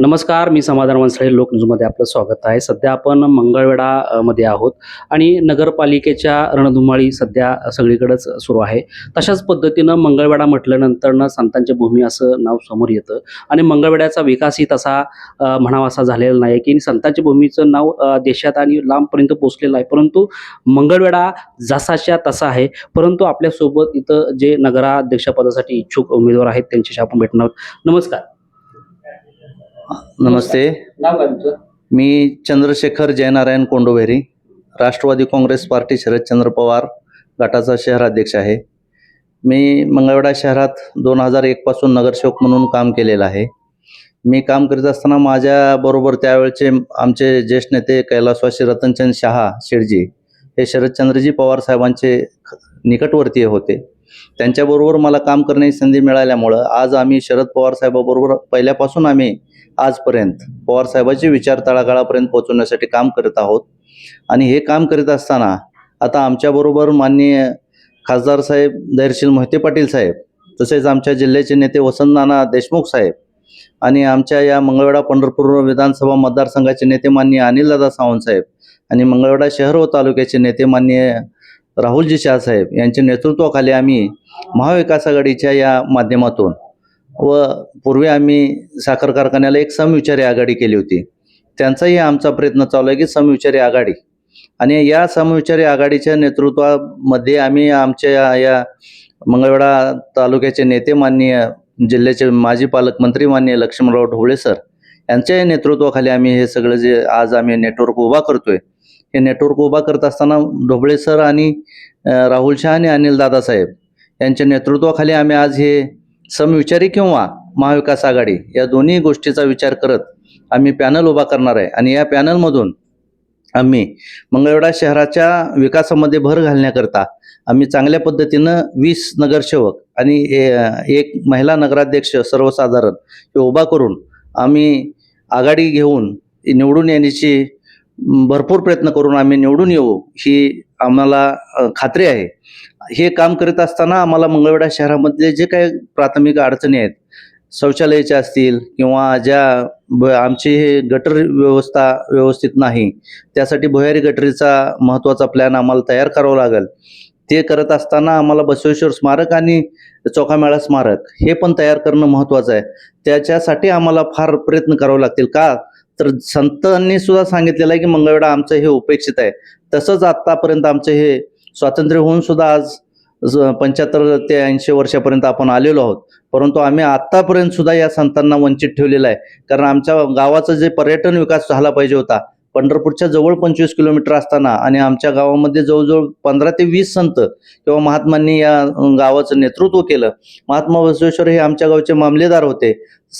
नमस्कार मी समाधान वनसळे लोकन्यूजमध्ये आपलं स्वागत आहे. सध्या आपण मंगळवेढा मध्ये आहोत आणि नगरपालिकेच्या रणधुमाळी सध्या सगळीकडेच सुरू आहे. तशाच पद्धतीनं मंगळवेढा म्हटल्यानंतरनं संतांची भूमी असं नाव समोर येतं आणि मंगळवेढ्याचा विकासही तसा म्हणावा असा झालेला नाही की संतांची भूमीचं नाव देशात आणि लांबपर्यंत पोचलेलं आहे. परंतु मंगळवेढा जसाच्या तसा आहे. परंतु आपल्यासोबत इथं जे नगराध्यक्षपदासाठी इच्छुक उमेदवार आहेत त्यांच्याशी आपण भेटणार आहोत. नमस्कार. नमस्ते. मी चंद्रशेखर जयनारायण कोंडोभेरी राष्ट्रवादी काँग्रेस पार्टी शरदचंद्र पवार गटाचा शहराध्यक्ष आहे. मी मंगळवेढा शहरात दोन हजार एकपासून नगरसेवक म्हणून काम केलेलं आहे. मी काम करीत असताना माझ्याबरोबर त्यावेळचे आमचे ज्येष्ठ नेते कैलासवासी रतनचंद शहा शेडजी हे शरदचंद्रजी पवार साहेबांचे निकटवर्तीय होते. त्यांच्याबरोबर मला काम करण्याची संधी मिळाल्यामुळं आज आम्ही शरद पवार साहेबाबरोबर पहिल्यापासून आम्ही आजपर्यंत पवारसाहेबाचे विचार तळागाळापर्यंत पोहोचवण्यासाठी काम करत आहोत. आणि हे काम करीत असताना आता आमच्याबरोबर माननीय खासदार साहेब धैर्यशील मोहिते पाटील साहेब तसेच आमच्या जिल्ह्याचे नेते वसंत नाना देशमुख साहेब आणि आमच्या या मंगळवेढा पंढरपूर विधानसभा मतदारसंघाचे नेते माननीय अनिलदादा सावंत साहेब आणि मंगळवेढा शहर व तालुक्याचे नेते माननीय राहुलजी शाह साहेब यांच्या नेतृत्वाखाली आम्ही महाविकास आघाडीच्या या माध्यमातून व पूर्वी आम्ही साखर कारखान्याला एक समविचारी आघाडी केली होती. त्यांचाही आमचा प्रयत्न चालू आहे की समविचारी आघाडी. आणि या समविचारी आघाडीच्या नेतृत्वामध्ये आम्ही आमच्या या- मंगळवेढा तालुक्याचे नेते माननीय जिल्ह्याचे माजी पालकमंत्री माननीय लक्ष्मणराव ढोबळे सर यांच्या नेतृत्वाखाली आम्ही हे सगळं जे आज आम्ही नेटवर्क उभा करतोय हे नेटवर्क उभा करत असताना ढोबळे सर आणि राहुल शहा आणि अनिल दादासाहेब यांच्या नेतृत्वाखाली आम्ही आज हे समविचारी किंवा महाविकास आघाडी या दोन्ही गोष्टीचा विचार करत आम्ही पॅनल उभा करणार आहे. आणि या पॅनलमधून आम्ही मंगळवेढा शहराच्या विकासामध्ये भर घालण्याकरता आम्ही चांगल्या पद्धतीनं वीस नगरसेवक आणि ए- एक महिला नगराध्यक्ष सर्वसाधारण हे उभा करून आम्ही आघाडी घेऊन निवडून येण्याची भरपूर प्रयत्न करून आम्ही निवडून येऊ ही आम्हाला खात्री आहे. हे काम करीत असताना आम्हाला मंगळवेढा शहरामधले जे काही प्राथमिक अडचणी आहेत शौचालयाच्या असतील किंवा ज्या ब आमची हे गटर व्यवस्था व्यवस्थित नाही त्यासाठी भुयारी गटरीचा महत्त्वाचा प्लॅन आम्हाला तयार करावा लागेल. ते करत असताना आम्हाला बसवेश्वर स्मारक आणि चौकामेळा स्मारक हे पण तयार करणं महत्त्वाचं आहे. त्याच्यासाठी आम्हाला फार प्रयत्न करावे लागतील का? तर संतांनी सुद्धा सांगितलेलं आहे की मंगळवेढा आमचं हे उपेक्षित आहे. तसंच आत्तापर्यंत आमचं हे स्वातंत्र्य होऊन सुद्धा आज पंच्याहत्तर ते ऐंशी वर्षापर्यंत आपण आलेलो आहोत. परंतु आम्ही आत्तापर्यंत सुद्धा या संतांना वंचित ठेवलेलं आहे. कारण आमच्या गावाचा जे पर्यटन विकास झाला पाहिजे होता पंढरपूरच्या जवळ पंचवीस किलोमीटर असताना आणि आमच्या गावामध्ये जवळजवळ पंधरा ते वीस संत किंवा महात्मांनी या गावाचं नेतृत्व केलं. महात्मा बसवेश्वर हे आमच्या गावचे मामलेदार होते.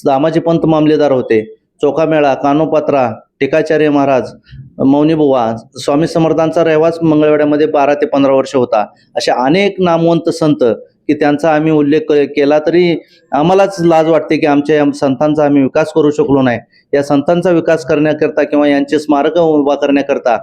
दामाजी पंत मामलेदार होते. चोखामेळा कानोपात्रा टिकाचार्य महाराज मौनी बुवा स्वामी समर्थांचा रहिवास मंगळवाड्यामध्ये बारा ते पंधरा वर्ष होता. असे अनेक नामवंत संत की त्यांचा आम्ही उल्लेख केला तरी आम्हालाच लाज वाटते की आमच्या या संतांचा आम्ही विकास करू शकलो नाही. या संतांचा विकास करण्याकरता किंवा यांचे स्मारकं उभा करण्याकरता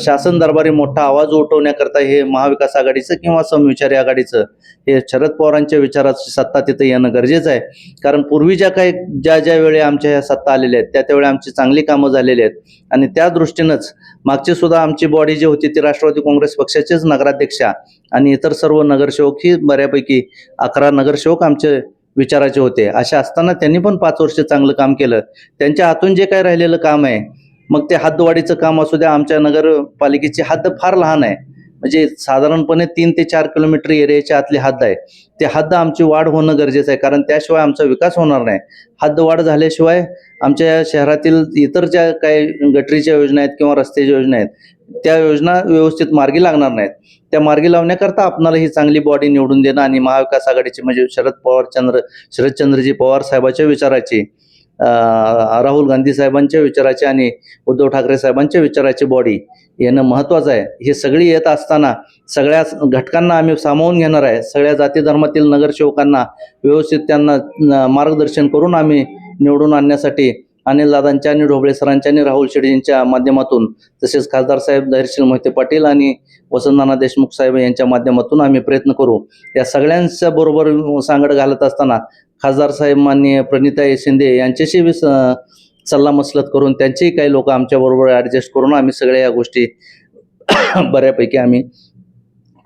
शासन दरबारी मोठा आवाज उठवण्याकरता हे महाविकास आघाडीचं किंवा समविचारी आघाडीचं हे शरद पवारांच्या विचाराची सत्ता तिथं येणं गरजेचं आहे. कारण पूर्वी ज्या काही ज्या ज्या वेळी आमच्या ह्या सत्ता आलेल्या आहेत त्या त्यावेळी आमची चांगली कामं झालेली आहेत. आणि त्या दृष्टीनंच मागची सुद्धा आमची बॉडी जी होती ती राष्ट्रवादी काँग्रेस पक्षाचेच नगराध्यक्षा आणि इतर सर्व नगरसेवक ही बऱ्यापैकी अकरा नगरसेवक आमचे विचाराचे होते. अशा असताना त्यांनी पण पाच वर्ष चांगलं काम केलं. त्यांच्या हातून जे काय राहिलेलं काम आहे मग ते हद्दवाढीचं काम असू द्या आमच्या नगरपालिकेची हद्द फार लहान आहे. म्हणजे साधारणपणे तीन ते चार किलोमीटर एरियाच्या आतली हद्द आहे. ते हद्द आमची वाढ होणं गरजेचं आहे कारण त्याशिवाय आमचा विकास होणार नाही. हद्द वाढ झाल्याशिवाय आमच्या शहरातील इतर ज्या काही गटरीच्या योजना आहेत किंवा रस्त्याच्या योजना आहेत त्या योजना व्यवस्थित मार्गी लागणार नाहीत. त्या मार्गी लावण्याकरता आपणाला ही चांगली बॉडी निवडून देणं आणि महाविकास आघाडीची म्हणजे शरद पवार चंद्र शरदचंद्रजी पवार साहेबाच्या विचाराची राहुल गांधी साहेबांच्या विचाराची आणि उद्धव ठाकरे साहेबांच्या विचाराची बॉडी येणं महत्त्वाचं आहे. हे सगळी येत असताना सगळ्या घटकांना आम्ही सामावून घेणार आहे. सगळ्या जाती धर्मातील नगरसेवकांना व्यवस्थित त्यांना मार्गदर्शन करून आम्ही निवडून आणण्यासाठी अनिल दादांच्या आणि ढोबळे सरांच्या आणि राहुल शेडजींच्या माध्यमातून तसेच खासदार साहेब धैर्यशील मोहिते पाटील आणि वसंतनाना देशमुख साहेब यांच्या माध्यमातून आम्ही प्रयत्न करू. या सगळ्यांच्या बरोबर सांगड घालत असताना खासदार साहेब माननीय प्रणिता शिंदे यांच्याशी बी सल्लामसलत करून त्यांचेही काही लोक आमच्याबरोबर ॲडजस्ट करून आम्ही सगळ्या या गोष्टी बऱ्यापैकी आम्ही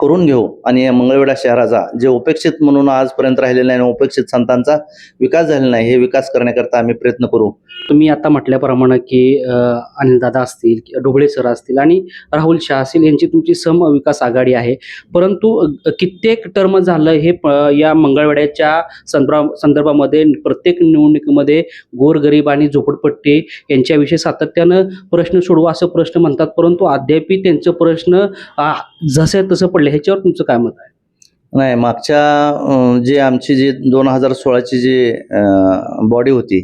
करून घेऊ आणि या मंगळवेढा शहराचा जे उपेक्षित म्हणून आजपर्यंत राहिलेला नाही आणि उपेक्षित संतांचा विकास झालेला नाही हे विकास करण्याकरता आम्ही प्रयत्न करू. तुम्ही आता म्हटल्याप्रमाणे की अनिलदादा असतील डोबळे सर असतील आणि राहुल शाह असतील यांची तुमची सम विकास आघाडी आहे. परंतु कित्येक टर्म झालं हे या मंगळवेड्याच्या संदर्भा संदर्भामध्ये प्रत्येक निवडणुकीमध्ये गोरगरीब आणि झोपडपट्टी यांच्याविषयी सातत्यानं प्रश्न सोडवा असं प्रश्न म्हणतात. परंतु अद्यापही त्यांचं प्रश्न जसे तसं पडले ह्याच्यावर तुमचं काय मत आहे? नाही मागच्या जे आमची जी दोन हजार सोळाची जी बॉडी होती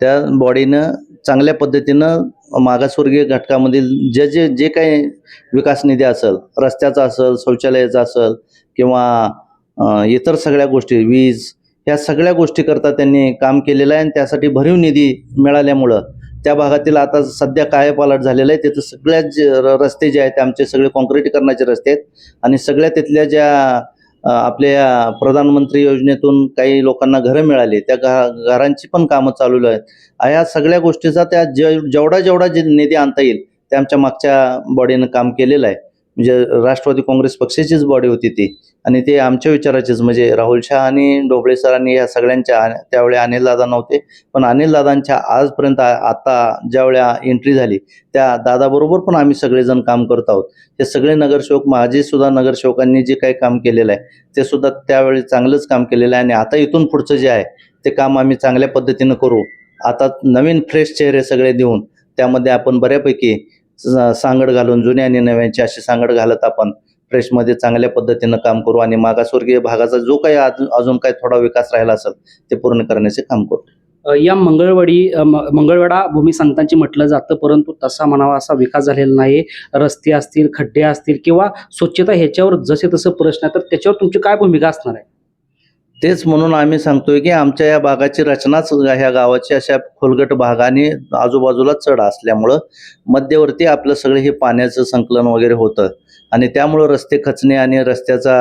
त्या बॉडीनं चांगल्या पद्धतीनं मागासवर्गीय घटकामधील जे जे जे काही विकास निधी असेल रस्त्याचा असेल शौचालयाचा असेल किंवा इतर सगळ्या गोष्टी वीज ह्या सगळ्या गोष्टीकरता त्यांनी काम केलेलं आहे आणि त्यासाठी भरीव निधी मिळाल्यामुळं त्या भागातील आता सध्या कायापालट झालेलं आहे. तिथं सगळ्याच जे रस्ते जे आहेत ते आमचे सगळे कॉन्क्रिटीकरणाचे रस्ते आहेत. आणि सगळ्या तिथल्या ज्या आपल्या प्रधानमंत्री योजनेतून काही लोकांना घरं मिळाली त्या घ घरांची पण कामं चालू आहेत. ह्या या सगळ्या गोष्टीचा त्या जे जेवढा जेवढा जे निधी आणता येईल ते आमच्या मागच्या बॉडीनं काम केलेलं आहे. म्हणजे राष्ट्रवादी काँग्रेस पक्षाचीच बॉडी होती ती. आणि ते आमच्या विचाराचीच म्हणजे राहुल शाह आणि डोबळे सरांनी या सगळ्यांच्या त्यावेळी अनिल दादा नव्हते. पण अनिल दादांच्या आजपर्यंत आता ज्यावेळेला एंट्री झाली त्या दादाबरोबर पण आम्ही सगळेजण काम करत आहोत. हे सगळे नगरसेवक माझे सुद्धा नगरसेवकांनी जे काही काम केलेलं आहे ते सुद्धा त्यावेळी चांगलंच काम केलेलं आहे. आणि आता इथून पुढचं जे आहे ते काम आम्ही चांगल्या पद्धतीनं करू. आता नवीन फ्रेश चेहरे सगळे देऊन त्यामध्ये आपण बऱ्यापैकी सांगड घालून जुन्या आणि नव्यांची अशी सांगड घालत आपण. फ्रेशमध्ये चांगल्या पद्धतीनं काम करू आणि मागासवर्गीय भागाचा जो काही अजून काही थोडा विकास राहिला असेल ते पूर्ण करण्याचे काम करू. या मंगळवाडी मंगळवाडा भूमी संतांची म्हटलं जातं परंतु तसा म्हणावा असा विकास झालेला नाही. रस्ते असतील खड्डे असतील किंवा स्वच्छता ह्याच्यावर जसे तसं प्रश्न आहे तर त्याच्यावर तुमची काय भूमिका असणार आहे? तेच म्हणून आम्ही सांगतोय की आमच्या या भागाची रचनाच ह्या गावाची अशा खोलगट भागाने आजूबाजूला चढ असल्यामुळं मध्यवर्ती आपलं सगळं हे पाण्याचं संकलन वगैरे होतं. आणि त्यामुळं रस्ते खचणे आणि रस्त्याचा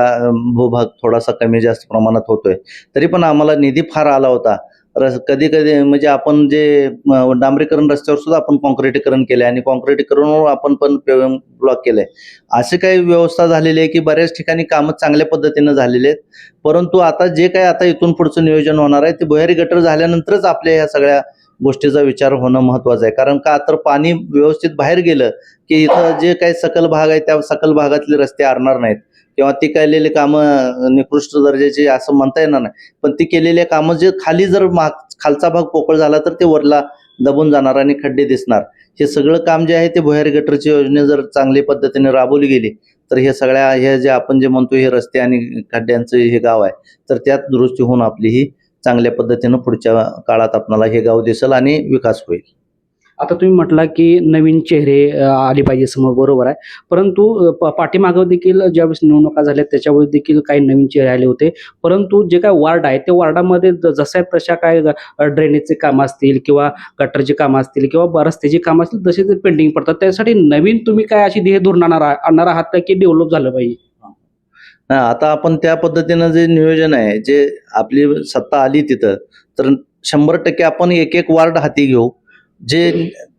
भूभाग थोडासा कमी जास्त प्रमाणात होतोय. तरी पण आम्हाला निधी फार आला होता. रस कधी कधी म्हणजे आपण जे डांबरीकरण रस्त्यावर सुद्धा आपण कॉन्क्रिटीकरण केले आणि कॉन्क्रिटीकरणवर आपण पण ब्लॉक केलंय. अशी काही व्यवस्था झालेली आहे की बऱ्याच ठिकाणी कामं चांगल्या पद्धतीनं झालेली आहेत. परंतु आता जे काही आता इथून पुढचं नियोजन होणार आहे ते भुयारी गटर झाल्यानंतरच आपल्या ह्या सगळ्या गोष्टीचा विचार होणं महत्वाचं आहे. कारण का तर पाणी व्यवस्थित बाहेर गेलं की इथं जे काही सकल भाग आहे त्या सकल भागातले रस्ते आरणार नाहीत. किंवा ती केलेली कामं निकृष्ट दर्जाची असं म्हणता येणार नाही. पण ती केलेली कामं जे खाली जर माग खालचा भाग पोकळ झाला तर ते वरला दबून जाणार आणि खड्डे दिसणार. हे सगळं काम जे आहे ते भुयारी गटरची योजना जर चांगली पद्धतीने राबवली गेली तर हे सगळ्या हे जे आपण जे म्हणतो हे रस्ते आणि खड्ड्यांचं हे गाव आहे तर त्यात दुरुस्ती होऊन आपली ही चांगल्या पद्धतीनं पुढच्या काळात आपणाला हे गाव दिसेल आणि विकास होईल. आता तुम्ही म्हटला की नवीन चेहरे आले पाहिजे समोर बरोबर आहे. परंतु पाठीमागं देखील ज्यावेळेस निवडणुका झाल्या त्याच्यावर देखील काही नवीन चेहरे आले होते. परंतु जे काय वार्ड आहे त्या वार्डामध्ये जशा तशा काय ड्रेनेजचे कामं असतील किंवा गटरचे कामं असतील किंवा ब- रस्त्याची कामं असतील तसे ते पेंडिंग पडतात. त्यासाठी नवीन तुम्ही काय अशी ध्येय धोरण आणणार आणणार आहात की डेव्हलप झालं पाहिजे? आता आपण त्या पद्धतीनं जे नियोजन आहे जे आपली सत्ता आली तिथं तर शंभर टक्के आपण एक एक वार्ड हाती घेऊ. जे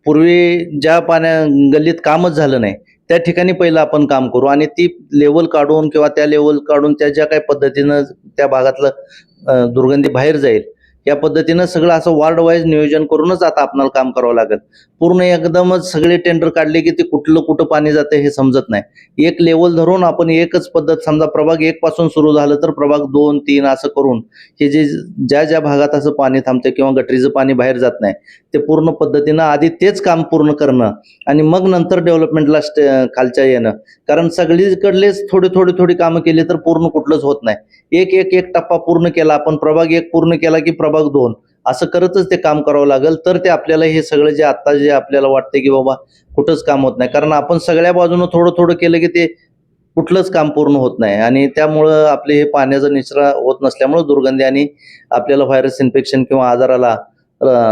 पूर्वी ज्या पाण्या गल्लीत कामच झालं नाही त्या ठिकाणी पहिलं आपण काम करू आणि ती लेवल काढून किंवा त्या लेवल काढून त्या ज्या काही पद्धतीनं त्या भागातलं दुर्गंधी बाहेर जाईल या पद्धतीनं सगळं असं वार्ड वाईज नियोजन करूनच आता आपल्याला काम करावं लागेल. पूर्ण एकदमच सगळे टेंडर काढले की ते कुठलं कुठं पाणी जाते हे समजत नाही. एक लेवल धरून आपण एकच पद्धत समजा प्रभाग एक पासून सुरू झालं तर प्रभाग दोन तीन असं करून हे जे ज्या ज्या भागात असं पाणी थांबतं किंवा गटरीचं पाणी बाहेर जात नाही ते पूर्ण पद्धतीनं आधी तेच काम पूर्ण करणं आणि मग नंतर डेव्हलपमेंटला स्टे खालच्या येणं. कारण सगळीकडलेच थोडी थोडी थोडी कामं केली तर पूर्ण कुठलंच होत नाही. एक एक एक टप्पा पूर्ण केला आपण प्रभाग एक पूर्ण केला की प्रभाग दोन. असं करतच ते काम करावं लागेल तर ते आपल्याला हे सगळं जे आत्ता जे आपल्याला वाटतं की बाबा कुठंच काम होत नाही. कारण आपण सगळ्या बाजूनं थोडं थोडं केलं की ते कुठलंच काम पूर्ण होत नाही. आणि त्यामुळं आपले हे पाण्याचा निचरा होत नसल्यामुळं दुर्गंधी आणि आपल्याला व्हायरस इन्फेक्शन किंवा आजाराला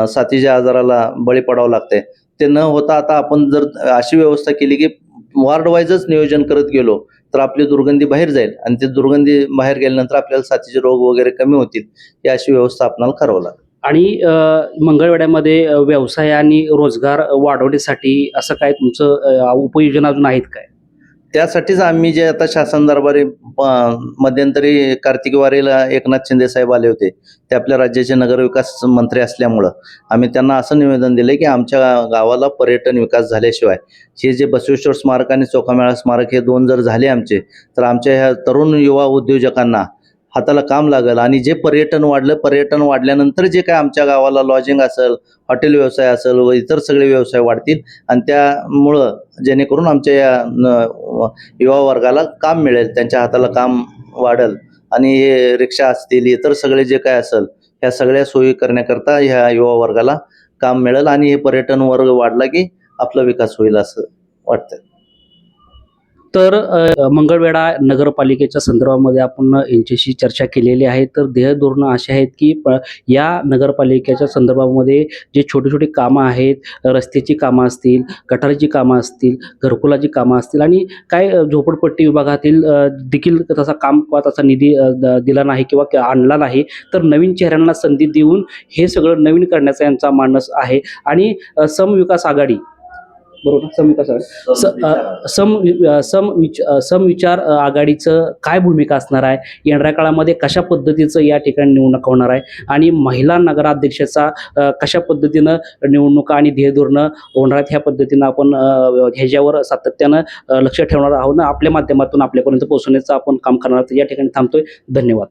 साथीच्या आजाराला बळी पडावं लागतंय. ते न होता आता आपण जर अशी व्यवस्था केली की वार्ड वाईजच नियोजन करत गेलो तर आपली दुर्गंधी बाहेर जाईल आणि ते दुर्गंधी बाहेर गेल्यानंतर आपल्याला साथीचे रोग वगैरे कमी होतील ही अशी व्यवस्था आपणाला करावं लागेल. आणि मंगळवाड्यामध्ये व्यवसाय आणि रोजगार वाढवण्यासाठी असं काय तुमचं अ, उपाययोजना अजून आहेत काय? त्यासाठीच आम्ही जे आता शासन दरबारी मध्यंतरी कार्तिक वारीला एकनाथ शिंदे साहेब आले होते. ते आपल्या राज्याचे नगरविकास मंत्री असल्यामुळं आम्ही त्यांना असं निवेदन दिले की आमच्या गावाला पर्यटन विकास झाल्याशिवाय हे जे बसवेश्वर स्मारक आणि चोखामेळा स्मारक हे दोन जर झाले आमचे तर आमच्या ह्या तरुण युवा उद्योजकांना हाताला काम लागेल. आणि जे पर्यटन वाढलं पर्यटन वाढल्यानंतर जे काय आमच्या गावाला लॉजिंग असेल हॉटेल व्यवसाय असेल व इतर सगळे व्यवसाय वाढतील आणि त्यामुळं जेणेकरून आमच्या या न- युवा वर्गाला काम मिळेल त्यांच्या हाताला काम वाढेल. आणि हे रिक्षा असतील इतर सगळे जे काय असेल ह्या सगळ्या सोयी करण्याकरता ह्या युवा वर्गाला काम मिळेल आणि हे पर्यटन वर्ग वाढला की आपला विकास होईल असं वाटतं तर मंगळवेढा नगरपालिकेच्या संदर्भामध्ये आपण यांच्याशी चर्चा केलेली आहे. तर ध्येय धोरणं अशी आहेत की या नगरपालिकेच्या संदर्भामध्ये जे छोटे छोटे कामं आहेत रस्त्याची कामं असतील गटाराची कामं असतील घरकुलाची कामं असतील आणि काय झोपडपट्टी विभागातील देखील तसा काम किंवा तसा निधी दिला नाही किंवा आणला नाही. तर नवीन चेहऱ्यांना संधी देऊन हे सगळं नवीन करण्याचा यांचा मानस आहे. आणि समविकास आघाडी बरोबर? समविकास आघाडी सम सम विच समविचार आघाडीचं काय भूमिका असणार आहे? येणाऱ्या काळामध्ये कशा पद्धतीचं या ठिकाणी निवडणूक होणार आहे? आणि महिला नगराध्यक्षाचा कशा पद्धतीनं निवडणुका आणि ध्येयधोरणं होणार आहेत? ह्या पद्धतीनं आपण ह्याच्यावर सातत्यानं लक्ष ठेवणार आहोत ना? आपल्या माध्यमातून आपल्यापर्यंत पोहोचवण्याचं आपण काम करणार या ठिकाणी थांबतोय. धन्यवाद.